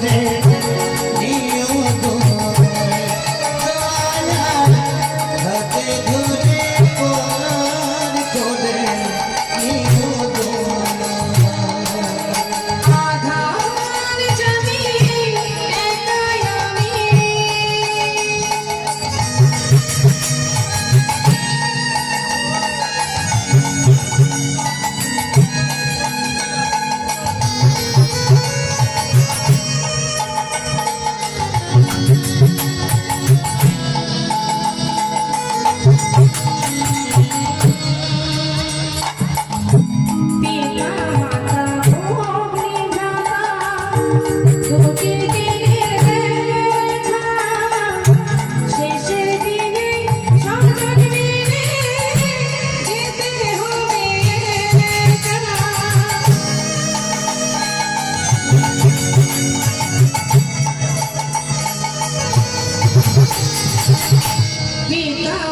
de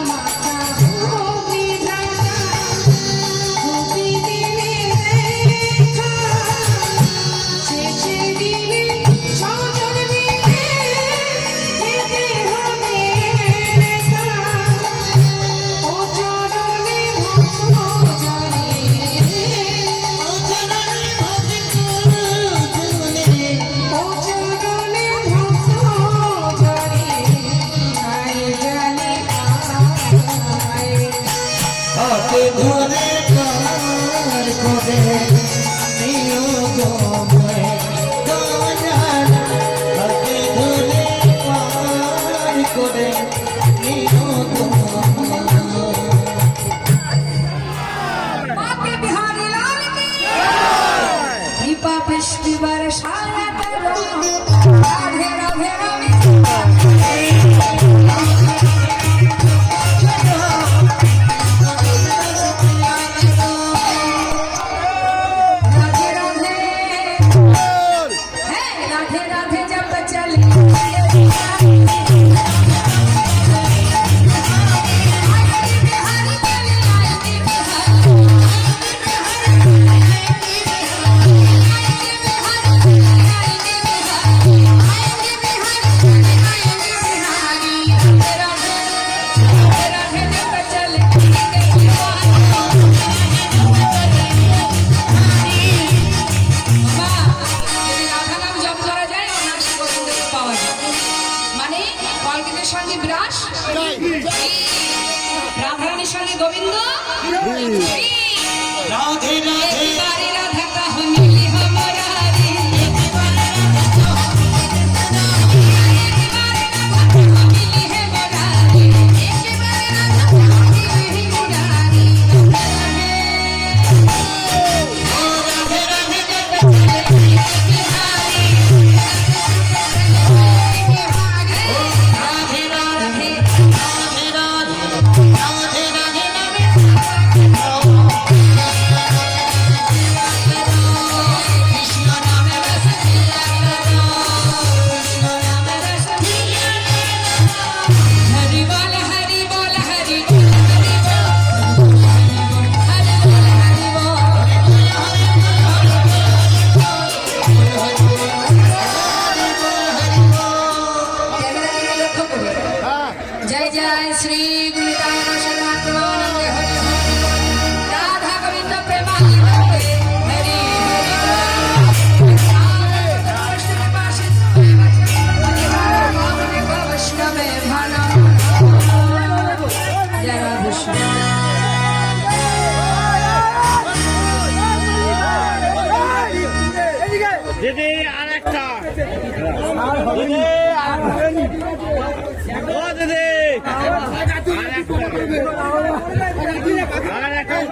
mama. হাতে ধরে কার করে? নিও গো দয়াল হাতে ধরে কার করে? নিও গো বৃষ্টিবার সারা রাধে রাধে রাধে গোবিন্দ? নিতাই শ্রী নিতাই রাধা গোবিন্দ প্রেমা দিদি দিদি।